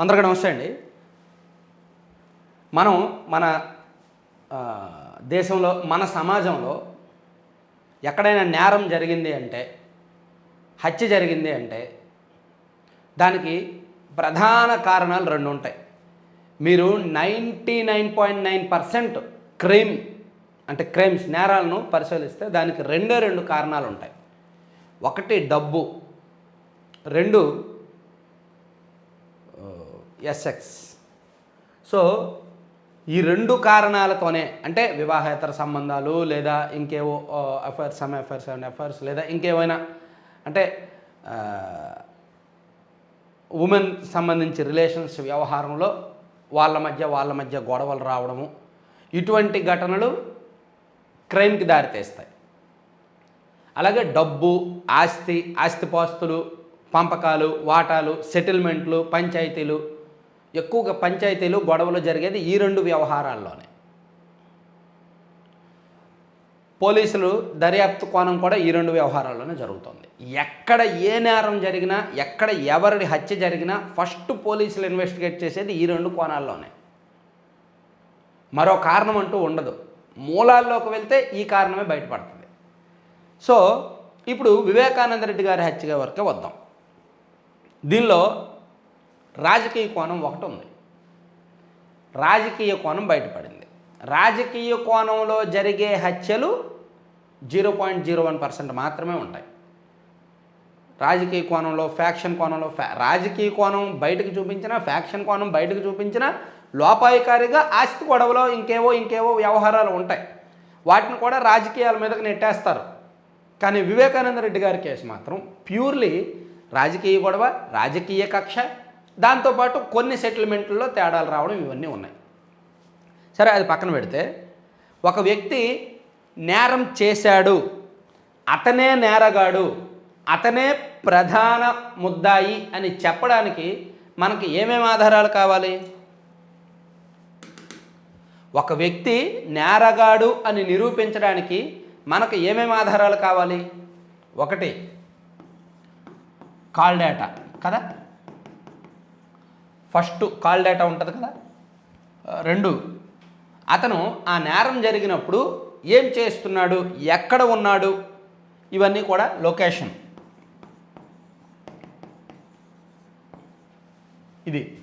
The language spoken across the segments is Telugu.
అందరికీ నమస్తే అండి. మనం మన దేశంలో మన సమాజంలో ఎక్కడైనా నేరం జరిగింది అంటే హత్య జరిగింది అంటే దానికి ప్రధాన కారణాలు రెండు ఉంటాయి. మీరు ninety nine point nine percent crime అంటే క్రైమ్స్ నేరాలను పరిశీలిస్తే దానికి రెండే రెండు కారణాలు ఉంటాయి. ఒకటి డబ్బు రెండు ఎస్ఎక్స్ సో ఈ రెండు కారణాలతోనే అంటే వివాహేతర సంబంధాలు లేదా ఇంకేవో affairs some affairs and affairs లేదా ఇంకేమైనా అంటే ఉమెన్ సంబంధించి రిలేషన్స్ వ్యవహారంలో వాళ్ళ మధ్య వాళ్ళ మధ్య గొడవలు రావడము ఇటువంటి ఘటనలు క్రైమ్కి దారితీస్తాయి. అలాగే డబ్బు ఆస్తి ఆస్తిపాస్తులు పంపకాలు వాటాలు సెటిల్మెంట్లు పంచాయతీలు ఎక్కువగా పంచాయతీలు గొడవలు జరిగేది ఈ రెండు వ్యవహారాల్లోనే. పోలీసులు దర్యాప్తు కోణం కూడా ఈ రెండు వ్యవహారాల్లోనే జరుగుతుంది. ఎక్కడ ఏ నేరం జరిగినా ఎక్కడ ఎవరి హత్య జరిగినా ఫస్ట్ పోలీసులు ఇన్వెస్టిగేట్ చేసేది ఈ రెండు కోణాల్లోనే. మరో కారణం అంటూ ఉండదు. మూలాల్లోకి వెళ్తే ఈ కారణమే బయటపడుతుంది. సో ఇప్పుడు వివేకానంద రెడ్డి గారి హత్య వరకే వద్దాం. దీనిలో రాజకీయ కోణం ఒకటి ఉంది. రాజకీయ కోణం బయటపడింది. రాజకీయ కోణంలో జరిగే హత్యలు zero point zero one percent మాత్రమే ఉంటాయి. రాజకీయ కోణంలో ఫ్యాక్షన్ కోణంలో ఫ్యా రాజకీయ కోణం బయటకు చూపించినా ఫ్యాక్షన్ కోణం బయటకు చూపించినా లోపాయకారిగా ఆస్తి గొడవలో ఇంకేవో ఇంకేవో వ్యవహారాలు ఉంటాయి. వాటిని కూడా రాజకీయాల మీదకు నెట్టేస్తారు. కానీ వివేకానంద రెడ్డి గారి కేసు మాత్రం ప్యూర్లీ రాజకీయ గొడవ రాజకీయ కక్ష దాంతోపాటు కొన్ని సెటిల్మెంట్లలో తేడాలు రావడం ఇవన్నీ ఉన్నాయి. సరే అది పక్కన పెడితే ఒక వ్యక్తి నేరం చేశాడు అతనే నేరగాడు అతనే ప్రధాన ముద్దాయి అని చెప్పడానికి మనకి ఏమేమి ఆధారాలు కావాలి? ఒక వ్యక్తి నేరగాడు అని నిరూపించడానికి మనకు ఏమేమి ఆధారాలు కావాలి? ఒకటి కాల్ డేటా కదా? ఫస్ట్ కాల్ డేటా ఉంటుంది కదా? రెండు. అతను ఆ నేరం జరిగినప్పుడు ఏం చేస్తున్నాడు? ఎక్కడ ఉన్నాడు? ఇవన్నీ కూడా లొకేషన్. ఇది.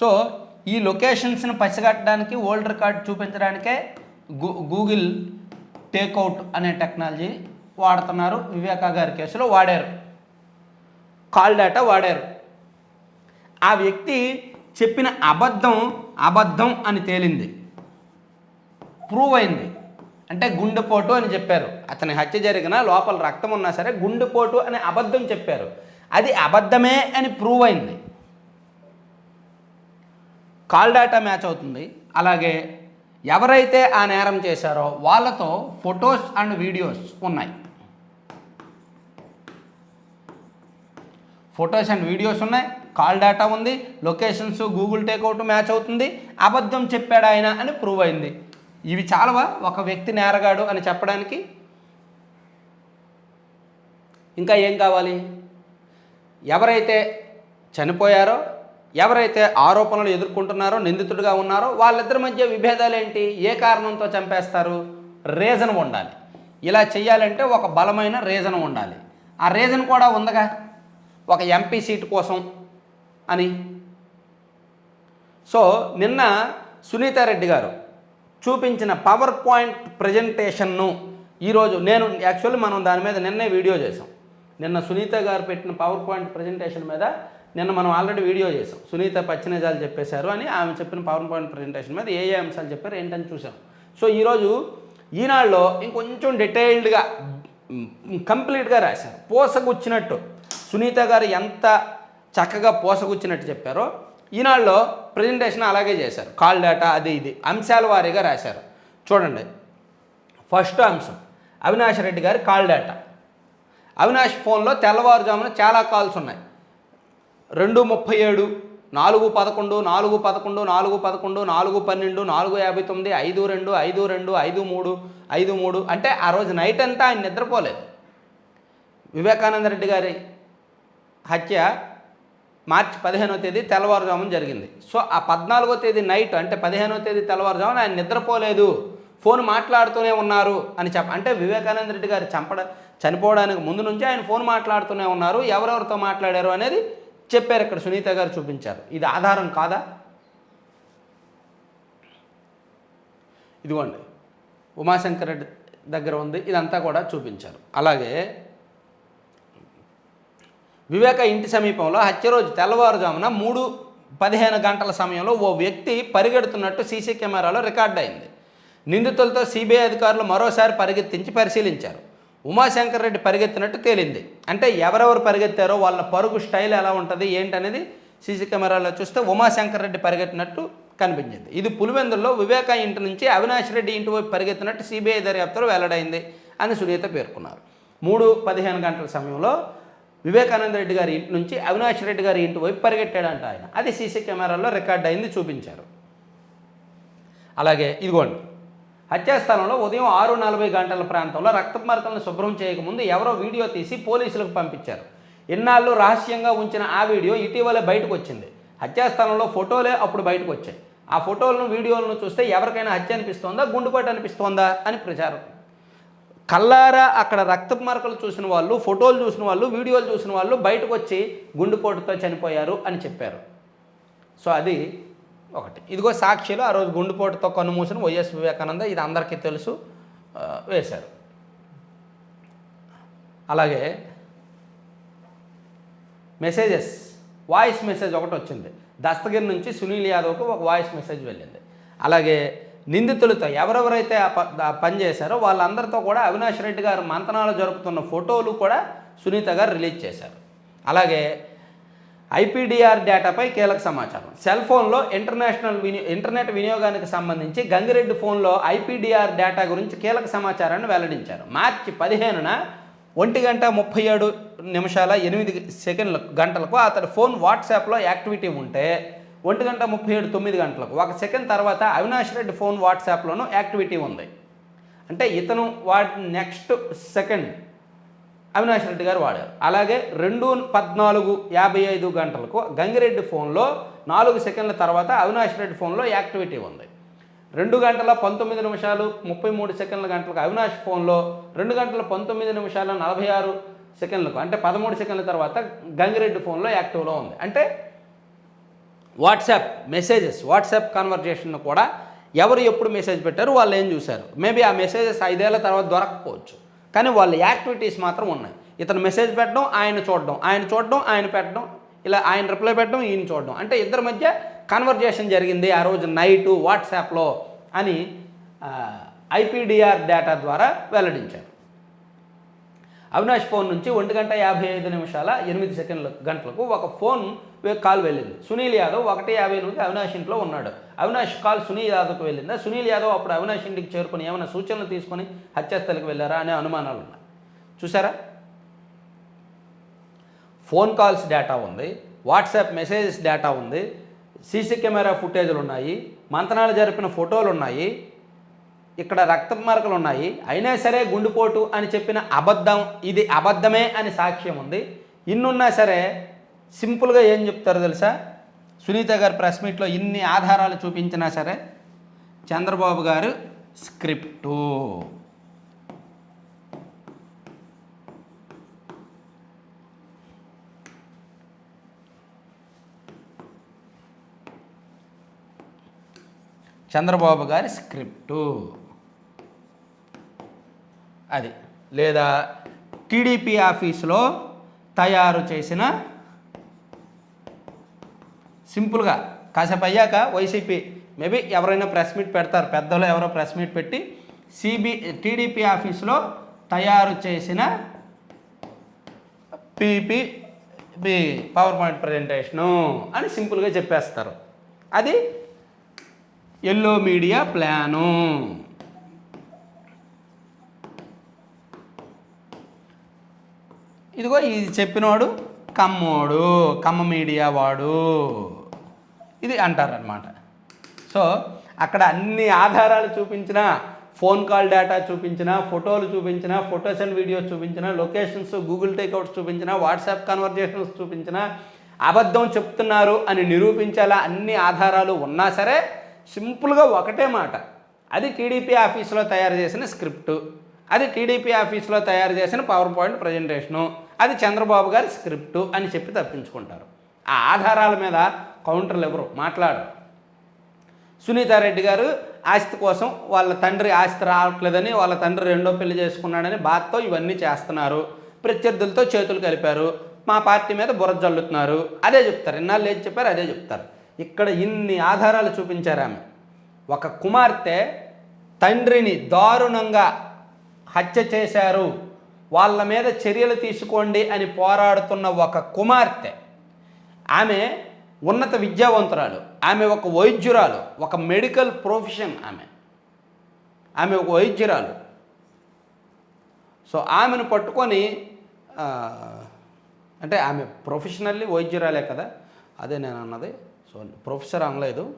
సో ఈ లొకేషన్స్ని పసిగట్టడానికి ఓల్డ్ రికార్డ్ చూపించడానికే గూ గూగుల్ టేక్అవుట్ అనే టెక్నాలజీ వాడుతున్నారు. వివేకా గారి కేసులో వాడారు. కాల్ డేటా వాడారు. ఆ వ్యక్తి చెప్పిన అబద్ధం అబద్ధం అని తేలింది. ప్రూవ్ అయింది. అంటే గుండెపోటు అని చెప్పారు. అతని హత్య జరిగిన లోపల రక్తం ఉన్నా సరే గుండెపోటు అని అబద్ధం చెప్పారు. అది అబద్ధమే అని ప్రూవ్ అయింది. కాల్ డాటా మ్యాచ్ అవుతుంది. అలాగే ఎవరైతే ఆ నేరం చేశారో వాళ్ళతో ఫొటోస్ అండ్ వీడియోస్ ఉన్నాయి. ఫొటోస్ అండ్ వీడియోస్ ఉన్నాయి. కాల్ డేటా ఉంది లొకేషన్స్ గూగుల్ టేక్అవుట్ మ్యాచ్ అవుతుంది అబద్ధం చెప్పాడు ఆయన అని ప్రూవ్ అయింది. ఇవి చాలవా? ఒక వ్యక్తి నేరగాడు అని చెప్పడానికి? ఇంకా ఏం కావాలి? ఎవరైతే చనిపోయారో ఎవరైతే ఆరోపణలు ఎదుర్కొంటున్నారో నిందితుడిగా ఉన్నారో వాళ్ళిద్దరి మధ్య విభేదాలు ఏంటి? ఏ కారణంతో చంపేస్తారు? రీజన్ ఉండాలి. ఇలా చేయాలంటే ఒక బలమైన రీజన్ ఉండాలి. ఆ రీజన్ కూడా ఉందగా. ఒక ఎంపీ సీటు కోసం అని. సో నిన్న సునీతారెడ్డి గారు చూపించిన పవర్ పాయింట్ ప్రజెంటేషన్ను ఈరోజు నేను యాక్చువల్లీ మనం దాని మీద నిన్నే వీడియో చేసాం నిన్న సునీత గారు పెట్టిన పవర్ పాయింట్ ప్రజెంటేషన్ మీద నిన్న మనం ఆల్రెడీ వీడియో చేసాం సునీత పచ్చినిజాలు చెప్పేశారు అని ఆమె చెప్పిన పవర్ పాయింట్ ప్రజెంటేషన్ మీద ఏ ఏ అంశాలు చెప్పారు ఏంటని చూసాం సో ఈరోజు ఈనాడులో ఇంకొంచెం డీటెయిల్డ్గా కంప్లీట్గా రాశారు. పోసగుచ్చినట్టు. సునీత గారు ఎంత చక్కగా పోసగుచ్చినట్టు చెప్పారో. ఈనాడులో ప్రజెంటేషన్ అలాగే చేశారు. కాల్ డేటా అది ఇది అంశాల వారీగా రాశారు. చూడండి. ఫస్ట్ అంశం. అవినాష్ రెడ్డి గారి కాల్ డేటా అవినాష్ ఫోన్లో తెల్లవారుజామున చాలా కాల్స్ ఉన్నాయి. రెండు ముప్పై ఏడు నాలుగు పదకొండు నాలుగు పదకొండు నాలుగు పదకొండు నాలుగు పన్నెండు నాలుగు యాభై తొమ్మిది ఐదు రెండు ఐదు రెండు ఐదు మూడు ఐదు మూడు అంటే ఆ రోజు నైట్ అంతా ఆయన నిద్రపోలేదు. వివేకానంద రెడ్డి గారి హత్య మార్చి పదిహేనో తేదీ తెల్లవారుజామున జరిగింది. సో ఆ పద్నాలుగో తేదీ నైట్ అంటే పదిహేనో తేదీ తెల్లవారుజామున ఆయన నిద్రపోలేదు. ఫోన్ మాట్లాడుతూనే ఉన్నారు అని చెప్ప అంటే వివేకానంద రెడ్డి గారు చంపడ చనిపోవడానికి ముందు నుంచి ఆయన ఫోన్ మాట్లాడుతూనే ఉన్నారు. ఎవరెవరితో మాట్లాడారు అనేది చెప్పారు ఇక్కడ సునీత గారు చూపించారు. ఇది ఆధారం కాదా? ఇదిగోండి. ఉమాశంకర్ రెడ్డి దగ్గర ఉంది. ఇదంతా కూడా చూపించారు. అలాగే వివేక ఇంటి సమీపంలో హత్య రోజు తెల్లవారుజామున మూడు పదిహేను గంటల సమయంలో ఓ వ్యక్తి పరిగెడుతున్నట్టు సీసీ కెమెరాలో రికార్డ్ అయింది. నిందితులతో సిబిఐ అధికారులు మరోసారి పరిగెత్తించి పరిశీలించారు. ఉమాశంకర్ రెడ్డి పరిగెత్తినట్టు తేలింది. అంటే ఎవరెవరు పరిగెత్తారో వాళ్ళ పరుగు స్టైల్ ఎలా ఉంటుంది ఏంటనేది సీసీ కెమెరాలో చూస్తే ఉమాశంకర్ రెడ్డి పరిగెత్తినట్టు కనిపించింది. ఇది పులివెందుల్లో వివేక ఇంటి నుంచి అవినాష్ రెడ్డి ఇంటి వైపు పరిగెత్తినట్టు సిబిఐ దర్యాప్తులో వెల్లడైంది అని సునీత పేర్కొన్నారు. మూడు పదిహేను గంటల సమయంలో వివేకానంద రెడ్డి గారి ఇంటి నుంచి అవినాష్ రెడ్డి గారి ఇంటి వైపు పరిగెట్టాడంట ఆయన. అది సీసీ కెమెరాలో రికార్డ్ అయింది చూపించారు. అలాగే ఇదిగోండి. హత్యాస్థలంలో ఉదయం ఆరు నలభై గంటల ప్రాంతంలో రక్త మార్కలను శుభ్రం చేయకముందు ఎవరో వీడియో తీసి పోలీసులకు పంపించారు. ఇన్నాళ్ళు రహస్యంగా ఉంచిన ఆ వీడియో ఇటీవలే బయటకు వచ్చింది హత్యాస్థలంలో ఫోటోలే అప్పుడు బయటకు వచ్చాయి ఆ ఫోటోలను వీడియోలను చూస్తే ఎవరికైనా హత్య అనిపిస్తోందా గుండుపాటు అనిపిస్తోందా అని ప్రచారం. కల్లారా అక్కడ రక్త మార్కలు చూసిన వాళ్ళు ఫోటోలు చూసిన వాళ్ళు వీడియోలు చూసిన వాళ్ళు బయటకు వచ్చి గుండెపోటుతో చనిపోయారు అని చెప్పారు. సో అది ఒకటి. ఇదిగో సాక్షిలో ఆ రోజు గుండెపోటుతో కన్నుమూసిన వైఎస్ వివేకానంద ఇది అందరికీ తెలుసు వేశారు. అలాగే మెసేజెస్ వాయిస్ మెసేజ్ ఒకటి వచ్చింది. దస్తగిరి నుంచి సునీల్ యాదవ్కు ఒక వాయిస్ మెసేజ్ వెళ్ళింది. అలాగే నిందితులతో ఎవరెవరైతే పనిచేశారో పని చేశారో వాళ్ళందరితో కూడా అవినాష్ రెడ్డి గారు మంతనాలు జరుపుతున్న ఫోటోలు కూడా సునీత గారు రిలీజ్ చేశారు. అలాగే ఐపీడీఆర్ డేటాపై కీలక సమాచారం. సెల్ ఫోన్లో ఇంటర్నేషనల్ విని ఇంటర్నెట్ వినియోగానికి సంబంధించి గంగిరెడ్డి ఫోన్లో ఐపీడీఆర్ డేటా గురించి కీలక సమాచారాన్ని వెల్లడించారు. మార్చి పదిహేనున ఒంటి గంట ముప్పై ఏడు నిమిషాల ఎనిమిది సెకండ్ల గంటలకు అతడి ఫోన్ వాట్సాప్లో యాక్టివిటీ ఉంటే ఒంటి గంట ముప్పై ఏడు తొమ్మిది గంటలకు. ఒక సెకండ్ తర్వాత అవినాష్ రెడ్డి ఫోన్ వాట్సాప్లోనూ యాక్టివిటీ ఉంది. అంటే ఇతను వాడి నెక్స్ట్ సెకండ్ అవినాష్ రెడ్డి గారు వాడారు. అలాగే రెండు పద్నాలుగు యాభై ఐదు గంటలకు గంగిరెడ్డి ఫోన్లో నాలుగు సెకండ్ల తర్వాత అవినాష్ రెడ్డి ఫోన్లో యాక్టివిటీ ఉంది. రెండు గంటల పంతొమ్మిది నిమిషాలు ముప్పై మూడు సెకండ్ల గంటలకు అవినాష్ ఫోన్లో రెండు గంటల పంతొమ్మిది నిమిషాల నలభై ఆరు సెకండ్లకు అంటే పదమూడు సెకండ్ల తర్వాత గంగిరెడ్డి ఫోన్లో యాక్టివ్లో ఉంది. అంటే వాట్సాప్ మెసేజెస్ వాట్సాప్ కన్వర్జేషన్ కూడా ఎవరు ఎప్పుడు మెసేజ్ పెట్టారు వాళ్ళు ఏం చూశారు? మేబీ ఆ మెసేజెస్ ఐదేళ్ళ తర్వాత దొరకకపోవచ్చు. కానీ వాళ్ళ యాక్టివిటీస్ మాత్రం ఉన్నాయి. ఇతను మెసేజ్ పెట్టడం ఆయన చూడడం ఆయన చూడడం ఆయన పెట్టడం ఇలా ఆయన రిప్లై పెట్టడం ఈయన చూడడం. అంటే ఇద్దరి మధ్య కన్వర్జేషన్ జరిగింది ఆ రోజు నైటు వాట్సాప్లో అని ఐపీడిఆర్ డేటా ద్వారా వెల్లడించారు. అవినాష్ ఫోన్ నుంచి ఒంటి గంట యాభై ఐదు నిమిషాల ఎనిమిది సెకండ్ల గంటలకు ఒక ఫోన్ కాల్ వెళ్ళింది. సునీల్ యాదవ్ ఒకటి యాభై నుంచి అవినాష్ ఇంట్లో ఉన్నాడు. అవినాష్ కాల్ సునీల్ యాదవ్కి వెళ్ళిందా? సునీల్ యాదవ్ అప్పుడు అవినాష్ ఇంటికి చేరుకుని ఏమైనా సూచనలు తీసుకొని హత్యాస్థలికి వెళ్ళారా అనే అనుమానాలు ఉన్నాయి. చూసారా ఫోన్ కాల్స్ డేటా ఉంది. వాట్సాప్ మెసేజెస్ డేటా ఉంది. సీసీ కెమెరా ఫుటేజ్లు ఉన్నాయి. మంతనాలు జరిపిన ఫోటోలు ఉన్నాయి. ఇక్కడ రక్త మార్కలు ఉన్నాయి. అయినా సరే గుండెపోటు అని చెప్పిన అబద్ధం ఇది అబద్ధమే అని సాక్ష్యం ఉంది. ఇన్నున్నా సరే సింపుల్గా ఏం చెప్తారో తెలుసా? సునీత గారు ప్రెస్ మీట్లో ఇన్ని ఆధారాలు చూపించినా సరే చంద్రబాబు గారు స్క్రిప్టు. చంద్రబాబు గారి స్క్రిప్టు. అది. లేదా టీడీపీ ఆఫీసులో తయారు చేసిన సింపుల్గా. కాసేపు అయ్యాక వైసీపీ మేబీ ఎవరైనా ప్రెస్ మీట్ పెడతారు పెద్దలు ఎవరో ప్రెస్ మీట్ పెట్టి సిబి టీడీపీ ఆఫీస్లో తయారు చేసిన పీపీ పవర్ పాయింట్ ప్రజెంటేషను అని సింపుల్గా చెప్పేస్తారు. అది ఎల్లో మీడియా ప్లాను ఇదిగో ఇది చెప్పినవాడు కమ్మోడు కమ్మ మీడియా వాడు. ఇది అంటారనమాట సో అక్కడ అన్ని ఆధారాలు చూపించిన ఫోన్ కాల్ డేటా చూపించిన ఫోటోలు చూపించిన ఫొటోస్ అండ్ వీడియోస్ చూపించిన లొకేషన్స్ గూగుల్ టేక్అవుట్స్ చూపించిన వాట్సాప్ కన్వర్జేషన్స్ చూపించిన అబద్ధం చెప్తున్నారు అని నిరూపించేలా అన్ని ఆధారాలు ఉన్నా సరే సింపుల్గా ఒకటే మాట. అది టీడీపీ ఆఫీసులో తయారు చేసిన స్క్రిప్టు. అది టీడీపీ ఆఫీసులో తయారు చేసిన పవర్ పాయింట్ ప్రజెంటేషను. అది చంద్రబాబు గారి స్క్రిప్టు అని చెప్పి తప్పించుకుంటారు. ఆ ఆధారాల మీద కౌంటర్లు ఎవరు? మాట్లాడరు సునీతారెడ్డి గారు ఆస్తి కోసం వాళ్ళ తండ్రి ఆస్తి రావట్లేదని వాళ్ళ తండ్రి రెండో పెళ్ళి చేసుకున్నాడని బాధతో ఇవన్నీ చేస్తున్నారు. ప్రత్యర్థులతో చేతులు కలిపారు. మా పార్టీ మీద బుర్ర జల్లుతున్నారు. అదే చెప్తారు. ఇన్నాళ్ళు ఏది చెప్పారు అదే చెప్తారు. ఇక్కడ ఇన్ని ఆధారాలు చూపించారు ఆమె. ఒక కుమార్తె తండ్రిని దారుణంగా హత్య చేశారు. వాళ్ళ మీద చర్యలు తీసుకోండి అని పోరాడుతున్న ఒక కుమార్తె. ఆమె ఉన్నత విద్యావంతురాలు. ఆమె ఒక వైద్యురాలు. ఒక మెడికల్ ప్రొఫెషన్ ఆమె. ఆమె ఒక వైద్యురాలు. సో ఆమెను పట్టుకొని అంటే ఆమె ప్రొఫెషనల్లీ వైద్యురాలే కదా. అదే నేను అన్నది. సో ప్రొఫెసర్ అనలేదు.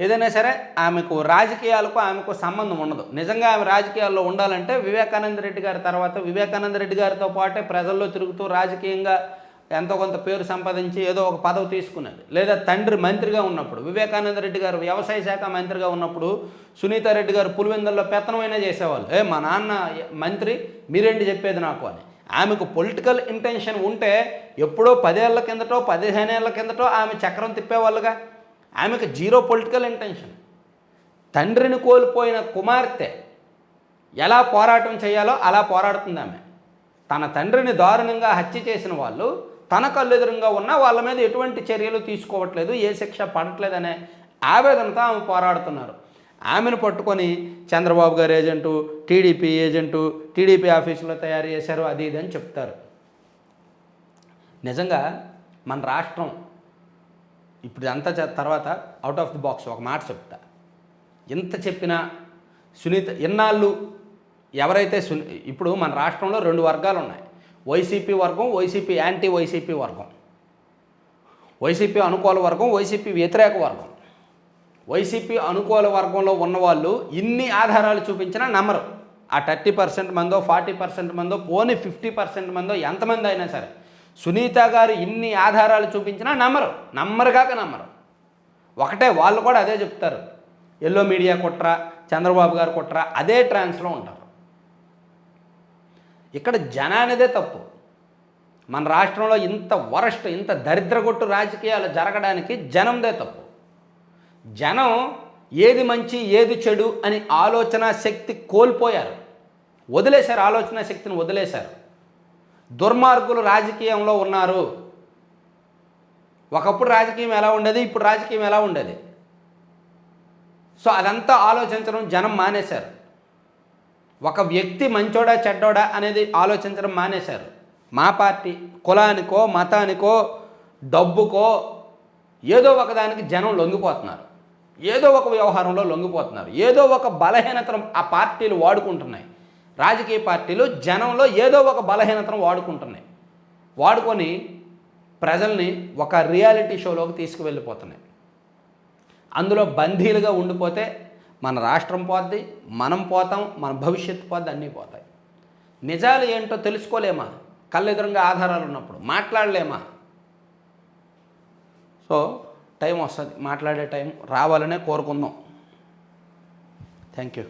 ఏదైనా సరే ఆమెకు రాజకీయాలకు ఆమెకు సంబంధం ఉండదు. నిజంగా ఆమె రాజకీయాల్లో ఉండాలంటే వివేకానంద రెడ్డి గారి తర్వాత వివేకానంద రెడ్డి గారితో పాటే ప్రజల్లో తిరుగుతూ రాజకీయంగా ఎంతో కొంత పేరు సంపాదించి ఏదో ఒక పదవి తీసుకున్నది. లేదా తండ్రి మంత్రిగా ఉన్నప్పుడు వివేకానంద రెడ్డి గారు వ్యవసాయ శాఖ మంత్రిగా ఉన్నప్పుడు సునీతారెడ్డి గారు పులివెందుల్లో పెత్తనమైనా చేసేవాళ్ళు. ఏ మా నాన్న మంత్రి మీరేంటి చెప్పేది నాకు? అని. ఆమెకు పొలిటికల్ ఇంటెన్షన్ ఉంటే ఎప్పుడో పదేళ్ళ కిందటో పదిహేనేళ్ళ కిందటో ఆమె చక్రం తిప్పేవాళ్ళుగా. ఆమెకు జీరో పొలిటికల్ ఇంటెన్షన్. తండ్రిని కోల్పోయిన కుమార్తె ఎలా పోరాటం చేయాలో అలా పోరాడుతుంది ఆమె. తన తండ్రిని దారుణంగా హత్య చేసిన వాళ్ళు తన కళ్ళెదురుగా ఉన్న వాళ్ళ మీద ఎటువంటి చర్యలు తీసుకోవట్లేదు ఏ శిక్ష పడట్లేదనే ఆవేదనతో ఆమె పోరాడుతున్నారు. ఆమెను పట్టుకొని చంద్రబాబు గారు ఏజెంటు టీడీపీ ఏజెంటు టీడీపీ ఆఫీసులో తయారు చేశారు అది ఇది అని చెప్తారు. నిజంగా మన రాష్ట్రం ఇప్పుడు అంతా తర్వాత అవుట్ ఆఫ్ ది బాక్స్ ఒక మాట చెప్తా. ఎంత చెప్పినా సునీత ఎన్నాళ్ళు ఎవరైతే సు ఇప్పుడు మన రాష్ట్రంలో రెండు వర్గాలు ఉన్నాయి వైసీపీ వర్గం వైసీపీ యాంటీ వైసీపీ వర్గం. వైసీపీ అనుకూల వర్గం వైసీపీ వ్యతిరేక వర్గం. వైసీపీ అనుకూల వర్గంలో ఉన్నవాళ్ళు ఇన్ని ఆధారాలు చూపించినా నమ్మరు. ఆ థర్టీ పర్సెంట్ మందో ఫార్టీ పర్సెంట్ మందో పోనీ ఫిఫ్టీ పర్సెంట్ మందో ఎంతమంది అయినా సరే సునీత గారు ఇన్ని ఆధారాలు చూపించినా నమ్మరు కాక నమ్మరు. ఒకటే వాళ్ళు కూడా అదే చెప్తారు. ఎల్లో మీడియా కుట్ర చంద్రబాబు గారు కుట్ర అదే ట్రాన్స్లో ఉంటారు. ఇక్కడ జనానిదే తప్పు. మన రాష్ట్రంలో ఇంత వరస్ట్ ఇంత దరిద్రగొట్టు రాజకీయాలు జరగడానికి జనందే తప్పు. జనం ఏది మంచి ఏది చెడు అని ఆలోచన శక్తి కోల్పోయారు. వదిలేశారు ఆలోచన శక్తిని వదిలేశారు. దుర్మార్గులు రాజకీయంలో ఉన్నారు. ఒకప్పుడు రాజకీయం ఎలా ఉండేది ఇప్పుడు రాజకీయం ఎలా ఉండేది? సో అదంతా ఆలోచించడం జనం మానేశారు. ఒక వ్యక్తి మంచోడా చెడ్డోడా అనేది ఆలోచించడం మానేశారు. మా పార్టీ కులానికో మతానికో డబ్బుకో ఏదో ఒకదానికి జనం లొంగిపోతున్నారు. ఏదో ఒక వ్యవహారంలో లొంగిపోతున్నారు. ఏదో ఒక బలహీనతను ఆ పార్టీలు వాడుకుంటున్నాయి. రాజకీయ పార్టీలు జనంలో ఏదో ఒక బలహీనతను వాడుకుంటున్నాయి. వాడుకొని ప్రజల్ని ఒక రియాలిటీ షోలోకి తీసుకువెళ్ళిపోతున్నాయి. అందులో బందీలుగా ఉండిపోతే మన రాష్ట్రం పోద్ది మనం పోతాం మన భవిష్యత్తు పోద్ది అన్నీ పోతాయి. నిజాలు ఏంటో తెలుసుకోలేమా? కళ్ళెదురుగా ఆధారాలు ఉన్నప్పుడు మాట్లాడలేమా? సో టైం వస్తుంది. మాట్లాడే టైం రావాలనే కోరుకుందాం. Thank you